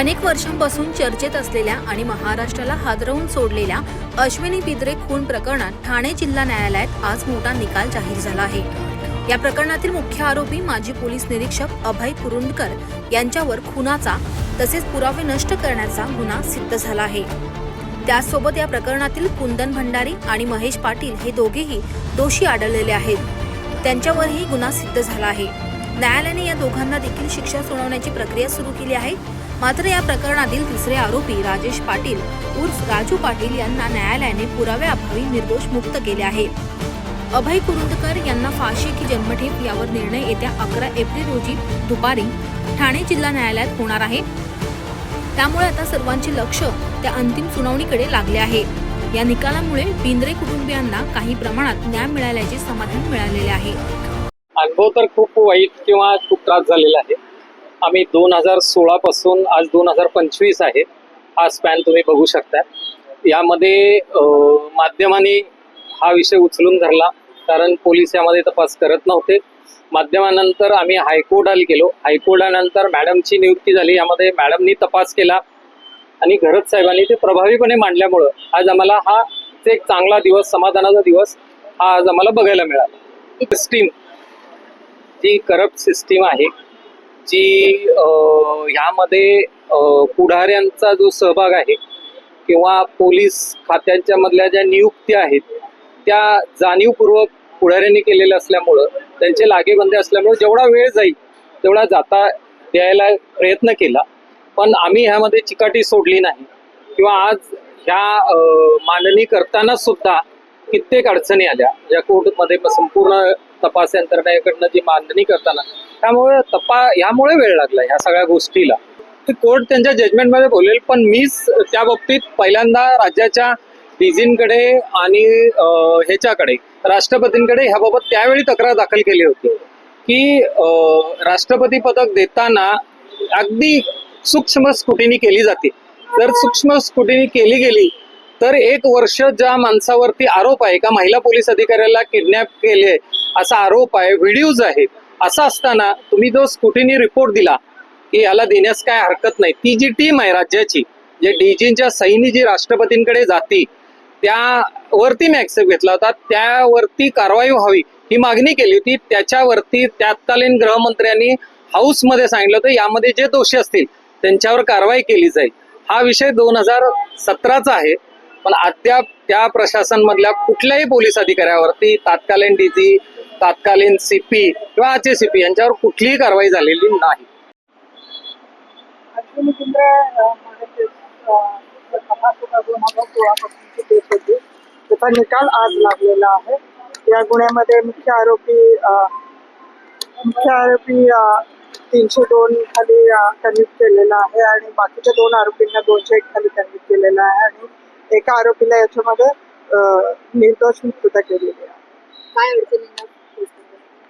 अनेक वर्षांपासून चर्चेत असलेल्या आणि महाराष्ट्राला हादरवून सोडलेल्या अश्विनी बिद्रे खून प्रकरणात ठाणे जिल्हा न्यायालयात आज मोठा निकाल जाहीर झाला आहे. या प्रकरणातील मुख्य आरोपी माजी पोलीस निरीक्षक अभय कुरुंदकर यांच्यावर खुनाचा तसेच पुरावे नष्ट करण्याचा गुन्हा सिद्ध झाला आहे. त्याचसोबत या प्रकरणातील कुंदन भंडारी आणि महेश पाटील हे दोघेही दोषी आढळलेले आहेत. त्यांच्यावरही गुन्हा सिद्ध झाला आहे. न्यायालयाने या दोघांना देखील शिक्षा सुनावण्याची प्रक्रिया सुरू केली आहे. मात्र या प्रकरणातील तिसरे आरोपी राजेश पाटील उर्फ राजू पाटील यांना न्यायालयाने पुराव्याअभावी निर्दोष मुक्त केले आहे. अभय कुरुंदकर यांना फाशी की जन्मठेप यावर निर्णय येत्या अकरा एप्रिल रोजी दुपारी ठाणे जिल्हा न्यायालयात होणार आहे. त्यामुळे आता सर्वांचे लक्ष त्या अंतिम सुनावणीकडे लागले आहे. या निकालामुळे बिंद्रे कुटुंबियांना काही प्रमाणात न्याय मिळाल्याचे समाधान मिळालेले आहे. अनुभव तर खूप वाईट किंवा खूप त्रास झालेला आहे. आम्ही दोन हजार सोळापासून आज दोन हजार पंचवीस आहे. हा स्पॅन तुम्ही बघू शकता. यामध्ये माध्यमांनी हा विषय उचलून धरला कारण पोलीस यामध्ये तपास करत नव्हते. माध्यमानंतर आम्ही हायकोर्टाला गेलो. हायकोर्टानंतर मॅडमची नियुक्ती झाली. यामध्ये मॅडमनी तपास केला आणि घरत साहेबांनी ते प्रभावीपणे मांडल्यामुळं आज आम्हाला हा एक चांगला दिवस समाधानाचा दिवस हा आज आम्हाला बघायला मिळाला. सिस्टीम जी करप्ट सिस्टीम आहे जी ह्यामध्ये पुढाऱ्यांचा जो सहभाग आहे किंवा पोलीस खात्यांच्या मधल्या ज्या नियुक्त्या आहेत त्या जाणीवपूर्वक पुढाऱ्यांनी केलेल्या असल्यामुळं त्यांचे लागेबंदे असल्यामुळे जेवढा वेळ जाईल तेवढा जाता द्यायला प्रयत्न केला. पण आम्ही ह्यामध्ये चिकाटी सोडली नाही किंवा आज ह्या मांडणी करताना सुद्धा कित्येक अडचणी आल्या. या कोर्टमध्ये संपूर्ण तपास यंत्रणेकडनं जी मांडणी करताना त्यामुळे तपा ह्यामुळे वेळ लागला ह्या सगळ्या गोष्टीला. ते कोर्ट त्यांच्या जजमेंटमध्ये बोलेल पण मीच त्या बाबतीत पहिल्यांदा राज्याच्या डीजींकडे आणि ह्याच्याकडे राष्ट्रपतींकडे ह्याबाबत त्यावेळी तक्रार दाखल केली होती की राष्ट्रपती पदक देताना अगदी सूक्ष्म स्कुटिनी केली जाते. जर सूक्ष्म स्कुटिनी केली गेली तर एक वर्ष ज्या माणसावरती आरोप आहे का महिला पोलीस अधिकाऱ्याला किडनॅप केले असा आरोप आहे व्हिडिओज आहेत असं असताना तुम्ही जो स्कुटीनी रिपोर्ट दिला की याला देण्यास काय हरकत नाही. ती जी टीम आहे राज्याची जे डीजींच्या सहीनी जी राष्ट्रपतींकडे जाती त्यावरती मी ऍक्सेप्ट घेतला होता त्यावरती कारवाई व्हावी ही मागणी केली होती. त्याच्यावरती तत्कालीन गृहमंत्र्यांनी हाऊसमध्ये सांगितलं होतं यामध्ये जे दोषी असतील त्यांच्यावर कारवाई केली जाईल. हा विषय दोन हजार सतराचा आहे. पण अद्याप त्या प्रशासन मधल्या कुठल्याही पोलीस अधिकाऱ्यावरती तात्कालीन डीजी तात्कालीन सीपी किंवा आजचे सीपी यांच्यावर कुठलीही कारवाई झालेली नाही. त्याचा निकाल आज लागलेला आहे. या गुन्ह्यामध्ये मुख्य आरोपी मुख्य आरोपी तीनशे दोन खाली कन्व्हिक्ट केलेला आहे आणि बाकीच्या दोन आरोपींना दोनशे एक खाली कन्व्हिक्ट केलेला आहे. आणि एका आरोपीला याच्यामध्ये निर्दोष मुक्तता केलेली आहे. काय अडचणी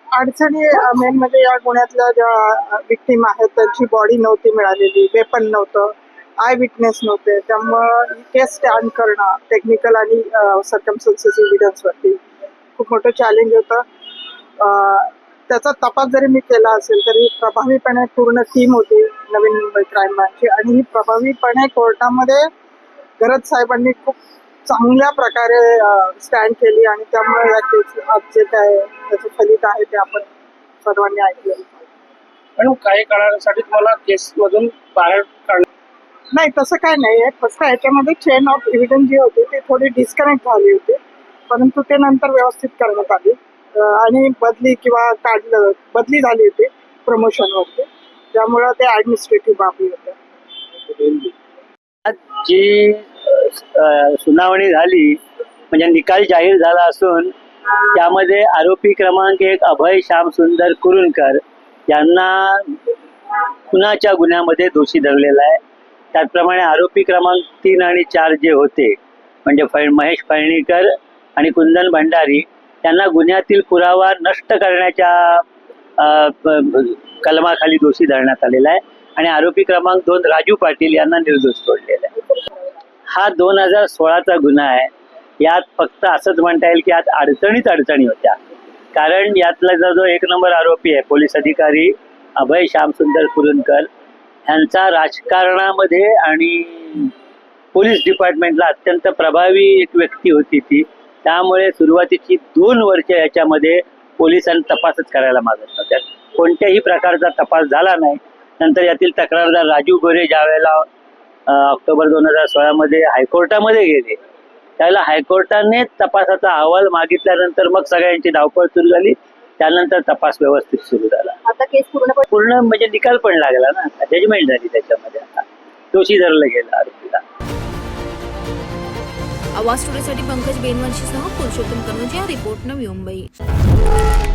अडचणी मेन म्हणजे या गुन्ह्यातल्या ज्या विक्टीम आहेत त्यांची बॉडी नव्हती मिळालेली वेपन नव्हतं आय विटनेस नव्हते. त्यामुळं केस स्टँड करणं टेक्निकल आणि सर्कमस्टन्सेस एव्हिडन्सवरती खूप मोठं चॅलेंज होतं. त्याचा तपास जरी मी केला असेल तरी प्रभावीपणे पूर्ण टीम होती नवीन मुंबई क्राईम ब्रांचची आणि ही प्रभावीपणे कोर्टामध्ये गरज साहेबांनी खूप चांगल्या प्रकारे स्टँड केली आणि त्यामुळे या केस आज जे काय त्याचं फलित आहे ते आपण सर्वांनी ऐकलेलं. पण काही काळासाठी तुम्हाला केस मधून बाहेर काढणं नाही तसं काय नाही आहे फक्त याच्यामध्ये चेन ऑफ एव्हिडन्स जी होती ती थोडी डिस्कनेक्ट झाली होती. परंतु ते नंतर व्यवस्थित करण्यात आली. आणि बदली किंवा काढलं बदली झाली होती प्रमोशनवरती त्यामुळं ते ॲडमिनिस्ट्रेटिव्ह बाबी होत्या. आज जी सुनावणी झाली म्हणजे निकाल जाहीर झाला असून त्यामध्ये आरोपी क्रमांक एक अभय श्याम सुंदर कुरुणकर यांना खुनाच्या गुन्ह्यामध्ये दोषी धरलेला आहे. त्याचप्रमाणे आरोपी क्रमांक तीन आणि चार जे होते म्हणजे फै महेश फळणीकर आणि कुंदन भंडारी त्यांना गुन्ह्यातील पुरावा नष्ट करण्याच्या कलमाखाली दोषी धरण्यात आलेला आहे. आणि आरोपी क्रमांक दोन राजू पाटील यांना निर्दोष सोडलेला आहे. हा दोन हजार सोळाचा गुन्हा आहे. यात फक्त असंच म्हणता येईल की यात अडचणीच अडचणी होत्या. कारण यातला जो जो एक नंबर आरोपी आहे पोलीस अधिकारी अभय श्यामसुंदर कुरुंदकर ह्यांचा राजकारणामध्ये आणि पोलीस डिपार्टमेंटला अत्यंत प्रभावी एक व्यक्ती होती ती. त्यामुळे सुरुवातीची दोन वर्ष याच्यामध्ये पोलिसांनी तपासच करायला मागत नव्हत्या. कोणत्याही प्रकारचा तपास झाला नाही. नंतर यातील तक्रारदार राजू गोरे ज्या वेळेला ऑक्टोबर दोन हजार सोळामध्ये हायकोर्टामध्ये गेले. त्यावेळेला हायकोर्टाने तपासाचा अहवाल मागितल्यानंतर मग सगळ्यांची धावपळ सुरू झाली. त्यानंतर तपास व्यवस्थित सुरू झाला. आता केस पूर्णपणे पूर्ण म्हणजे निकाल पण लागला ना. जजमेंट झाली त्याच्यामध्ये आता. दोषी धरलं गेलं आरोपीला. आवाज स्टुडिओसाठी पंकज बेनवंशीसह पुरुषोत्तम कनुजिया रिपोर्ट नवी मुंबई.